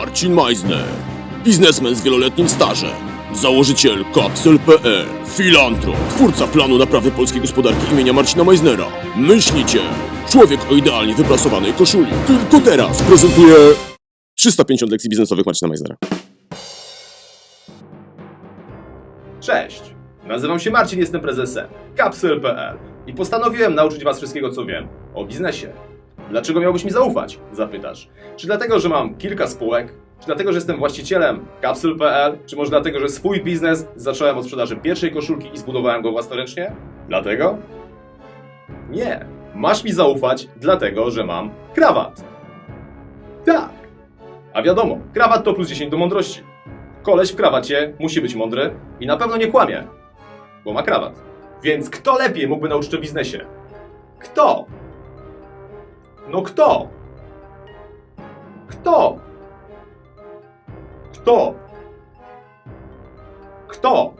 Marcin Meisner, biznesmen z wieloletnim stażem, założyciel Kapsel.pl, filantrop, twórca planu naprawy polskiej gospodarki imienia Marcina Meisnera. Myślicie, człowiek o idealnie wyprasowanej koszuli. Tylko teraz prezentuje 350 lekcji biznesowych Marcina Meisnera. Cześć! Nazywam się Marcin, jestem prezesem Kapsel.pl i postanowiłem nauczyć Was wszystkiego, co wiem o biznesie. Dlaczego miałbyś mi zaufać? Zapytasz. Czy dlatego, że mam kilka spółek? Czy dlatego, że jestem właścicielem Kapsel.pl? Czy może dlatego, że swój biznes zacząłem od sprzedaży pierwszej koszulki i zbudowałem go własnoręcznie? Dlatego? Nie. Masz mi zaufać, dlatego, że mam krawat. Tak. A wiadomo, krawat to plus 10 do mądrości. Koleś w krawacie musi być mądry i na pewno nie kłamie, bo ma krawat. Więc kto lepiej mógłby nauczyć o biznesie? Kto? No kto? Kto? Kto? Kto?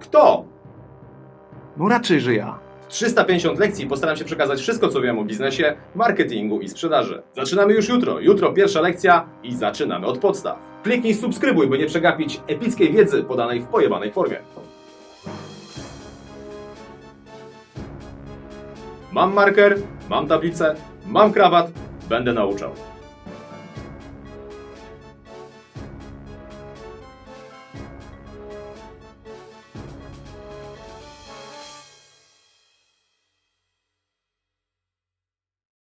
Kto? No raczej, że ja. W 350 lekcji postaram się przekazać wszystko, co wiem o biznesie, marketingu i sprzedaży. Zaczynamy już jutro. Jutro pierwsza lekcja i zaczynamy od podstaw. Kliknij subskrybuj, by nie przegapić epickiej wiedzy podanej w pojebanej formie. Mam marker, mam tablicę, mam krawat, będę nauczał.